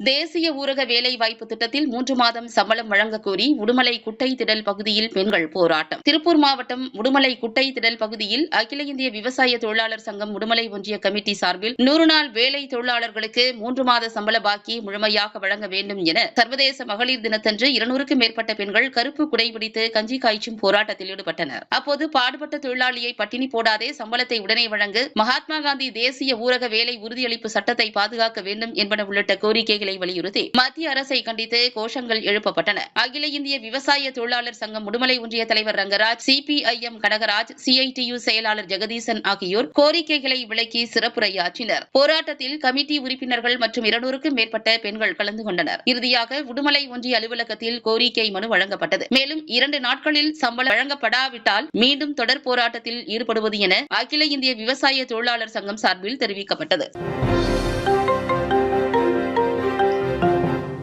தேசிய ஊரக வேலைவாய்ப்பு திட்டத்தில் மூன்று மாதம் சம்பளம் வழங்கக் கோரி உடுமலை குட்டை திடல் பகுதியில் பெண்கள் போராட்டம். திருப்பூர் மாவட்டம் உடுமலை குட்டை திடல் பகுதியில் அகில இந்திய விவசாய தொழிலாளர் சங்கம் உடுமலை ஒன்றிய கமிட்டி சார்பில் நூறு நாள் வேலை தொழிலாளர்களுக்கு மூன்று மாத சம்பள பாக்கி முழுமையாக வழங்க வேண்டும் என சர்வதேச மகளிர் தினத்தன்று இருநூறுக்கும் மேற்பட்ட பெண்கள் கருப்பு குடைபிடித்து கஞ்சி காய்ச்சும் போராட்டத்தில் ஈடுபட்டனர். அப்போது பாடுபட்ட தொழிலாளியை பட்டினி போடாதே சம்பளத்தை உடனே வழங்க மகாத்மா காந்தி தேசிய ஊரக வேலை உறுதியளிப்பு சட்டத்தை பாதுகாக்க வேண்டும் என்பன உள்ளிட்ட கோரிக்கைகள் கோரிக்கைகளை வலியுறுத்தி மத்திய அரசை கண்டித்து கோஷங்கள் எழுப்பப்பட்டன. அகில இந்திய விவசாய தொழிலாளர் சங்கம் உடுமலை ஒன்றிய தலைவர் ரங்கராஜ் சிபிஐஎம் கனகராஜ் சிஐடியு செயலாளர் ஜெகதீசன் ஆகியோர் கோரிக்கைகளை விளக்கி சிறப்புரையாற்றினர். போராட்டத்தில் கமிட்டி உறுப்பினர்கள் மற்றும் இருநூறுக்கும் மேற்பட்ட பெண்கள் கலந்து கொண்டனர். இறுதியாக உடுமலை ஒன்றிய அலுவலகத்தில் கோரிக்கை மனு வழங்கப்பட்டது. மேலும் இரண்டு நாட்களில் சம்பளம் வழங்கப்படாவிட்டால் மீண்டும் தொடர் போராட்டத்தில் ஈடுபடுவது என அகில இந்திய விவசாய தொழிலாளர் சங்கம் சார்பில் தெரிவிக்கப்பட்டது.